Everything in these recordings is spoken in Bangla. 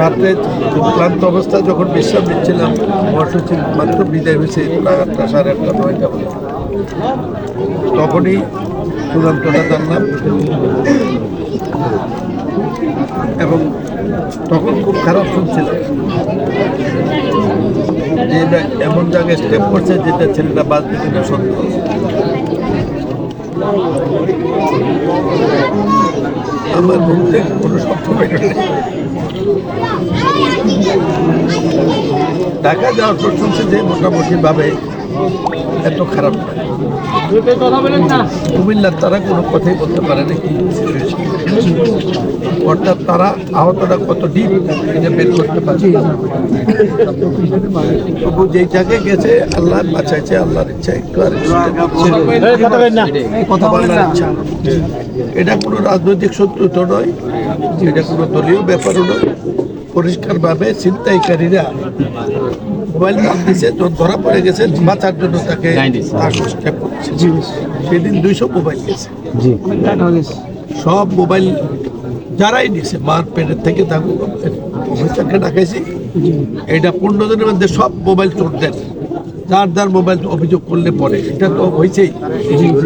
রাত্রে ক্লান্ত অবস্থা যখন বিশ্রাম নিচ্ছিলাম, মহাসচিব মাত্র বিদায় হয়েছে আটটা সাড়ে আটটা, নয়টা তখনই চূড়ান্তটা জানলাম। এবং তখন খুব খারাপ শুনছিলাম যে এমন জায়গায় স্টেপ করছে যেটা ছেলেটা বাঁচবে কিনা সত্য আমার মুখ কোনো শব্দ। ঢাকা যাওয়ার প্রশংসা যে মোটামুটি ভাবে এত খারাপ। কুমিল্লার তারা কোনো কথাই বলতে পারে না কি অর্থাৎ তারা আহতটা কত ডিপ এটা বের করতে পারছে তবু যেই জায়গায় গেছে আল্লাহ বাঁচাইছে আল্লাহর ইচ্ছা একটু আর কথা বলার ইচ্ছা। এটা কোনো রাজনৈতিক শত্রু তো নয় এটা কোনো দলীয় ব্যাপারও নয়। পরিষ্কারভাবে ছিনতাইকারীরা মোবাইল ফোন দিছে ধরা পড়ে গেছে বাঁচার জন্য তাকে আশ্বস্ত করছে। সেদিন দুইশো মোবাইল গেছে সব মোবাইল যারাই নিছে মার পেটের থেকে তাকে অফিসারকে ডাকাইছি এটা পনেরো দিনের মধ্যে সব মোবাইল চোর দেন। যার যার মোবাইল অভিযোগ করলে পরে। এটা তো হয়েছেই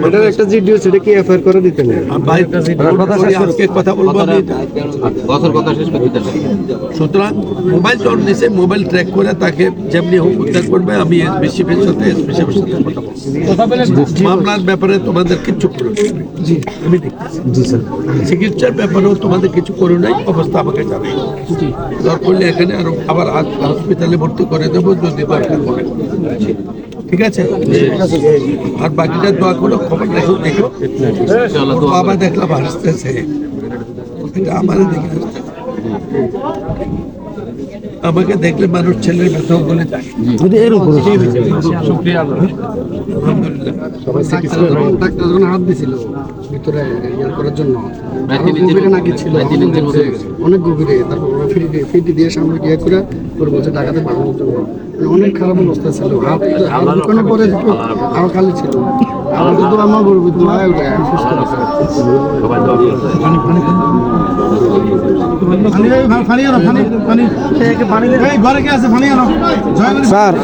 এটার একটা জিডিও সেটা কি এফআইআর করে দিতে নেই? ভাই আজকে কথা বলব আমি। এটা। কথা শেষ করে দিতে সুতরাং মোবাইল চোর নিছে মোবাইল ট্র্যাক করে তাকে যেমনি হোক উদ্ধার করবে আমি এসবিসি এর সাথে এসবিসি এর সাথে কথা বলব। মামলার ব্যাপারে তোমাদের কিছু করো আমি জি স্যার। চিকিৎসার ব্যাপারেও তোমাদের কিছু করো নাই অবস্থা আমাকে জানাই। দরকার করলে এখানে আরও আবার হসপিটালে ভর্তি করে দেবো যদি দরকার পড়ে। ঠিক আছে? আর বাকিটা দোয়া করো খবর দেখো দেখো বাবা দেখলাম হাসতেছে এটা আমার দেখে হাসতেছে। আমাকে দেখলে মানুষ ছেলের ব্যথাও বলে যায়। হাত দিছিল ভিতরে ইয়ে করার জন্য নাকি ছিল। অনেক গভীরে তারপর ওরা ফিটি ফিটি দিয়ে সামনে করে বলছে টাকাতে জন্য মানে অনেক খারাপ অবস্থা ছিল। হাত হাত পরে আরও খালি ছিল। আমাদের তো আমার বলব তোমার স্যার